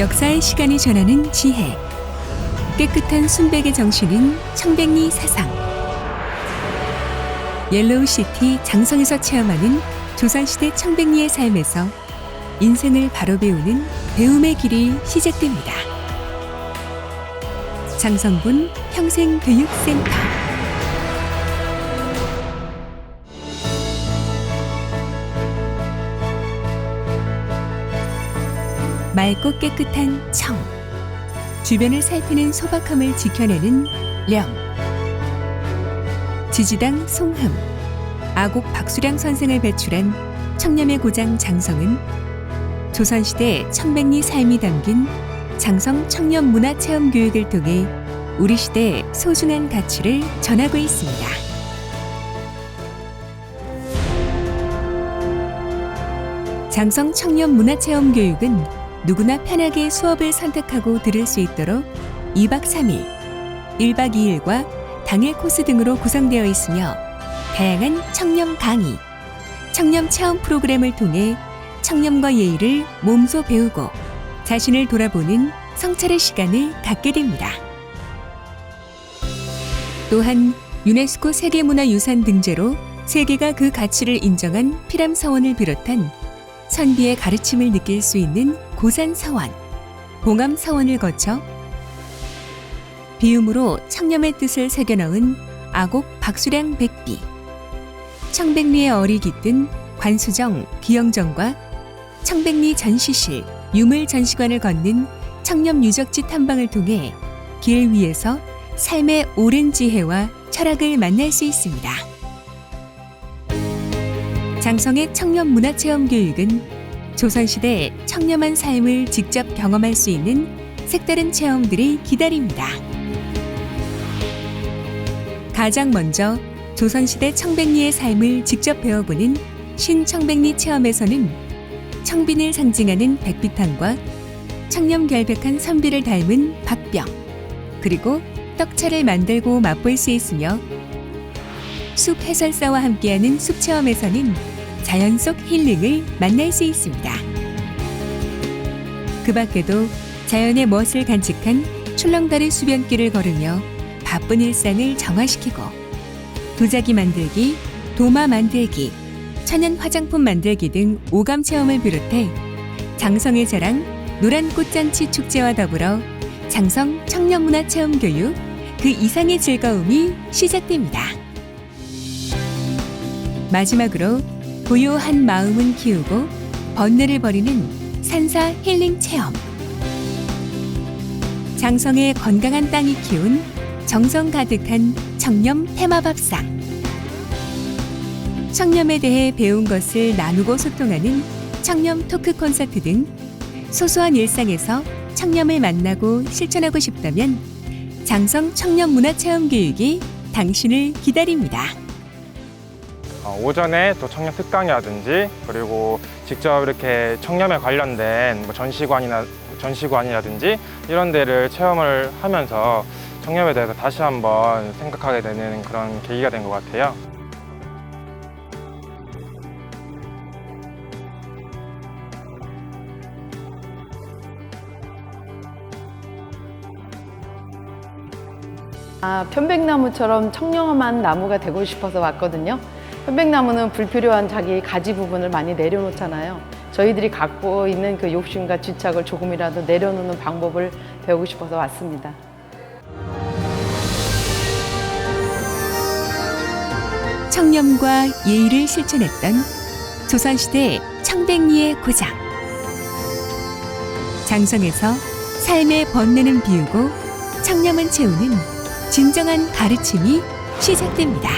역사의 시간이 전하는 지혜. 깨끗한 순백의 정신은 청백리 사상. 옐로우시티 장성에서 체험하는 조선시대 청백리의 삶에서 인생을 바로 배우는 배움의 길이 시작됩니다. 장성분 평생교육센터 맑고 깨끗한 청. 주변을 살피는 소박함을 지켜내는 령. 지지당 송흠. 아곡 박수량 선생을 배출한 청렴의 고장 장성은 조선시대 청백리 삶이 담긴 장성 청년 문화체험 교육을 통해 우리 시대의 소중한 가치를 전하고 있습니다. 장성 청년 문화체험 교육은 누구나 편하게 수업을 선택하고 들을 수 있도록 2박 3일, 1박 2일과 당일 코스 등으로 구성되어 있으며 다양한 청렴 강의, 청렴 체험 프로그램을 통해 청렴과 예의를 몸소 배우고 자신을 돌아보는 성찰의 시간을 갖게 됩니다. 또한 유네스코 세계문화유산 등재로 세계가 그 가치를 인정한 피람 서원을 비롯한 선비의 가르침을 느낄 수 있는 고산 서원, 봉암 서원을 거쳐 비움으로 청렴의 뜻을 새겨 넣은 아곡 박수량 백비, 청백리의 어리 깃든 관수정 기영정과 청백리 전시실 유물 전시관을 걷는 청렴 유적지 탐방을 통해 길 위에서 삶의 지혜와 철학을 만날 수 있습니다. 장성의 청년 문화체험 교육은 조선시대 청렴한 삶을 직접 경험할 수 있는 색다른 체험들이 기다립니다. 가장 먼저 조선시대 청백리의 삶을 직접 배워보는 신청백리 체험에서는 청빈을 상징하는 백비탕과 청렴 결백한 선비를 닮은 박병, 그리고 떡차를 만들고 맛볼 수 있으며 숲 해설사와 함께하는 숲 체험에서는 자연 속 힐링을 만날 수 있습니다. 그 밖에도 자연의 멋을 간직한 출렁다리 수변길을 걸으며 바쁜 일상을 정화시키고 도자기 만들기, 도마 만들기, 천연 화장품 만들기 등 오감 체험을 비롯해 장성의 자랑 노란 꽃잔치 축제와 더불어 장성 청년문화 체험 교육 그 이상의 즐거움이 시작됩니다. 마지막으로 고요한 마음은 키우고 번뇌를 버리는 산사 힐링 체험. 장성의 건강한 땅이 키운 정성 가득한 청렴 테마 밥상. 청렴에 대해 배운 것을 나누고 소통하는 청렴 토크 콘서트 등 소소한 일상에서 청렴을 만나고 실천하고 싶다면 장성 청렴 문화 체험 교육이 당신을 기다립니다. 어, 오전에 또 청년 특강이라든지 그리고 직접 이렇게 청렴에 관련된 뭐 전시관이나 전시관이라든지 이런 데를 체험을 하면서 청렴에 대해서 다시 한번 생각하게 되는 그런 계기가 된 것 같아요. 아, 편백나무처럼 청렴한 나무가 되고 싶어서 왔거든요. 편백나무는 불필요한 자기 가지 부분을 많이 내려놓잖아요. 저희들이 갖고 있는 그 욕심과 집착을 조금이라도 내려놓는 방법을 배우고 싶어서 왔습니다. 청렴과 예의를 실천했던 조선시대 청백리의 고장. 장성에서 삶의 번뇌는 비우고 청렴은 채우는 진정한 가르침이 시작됩니다.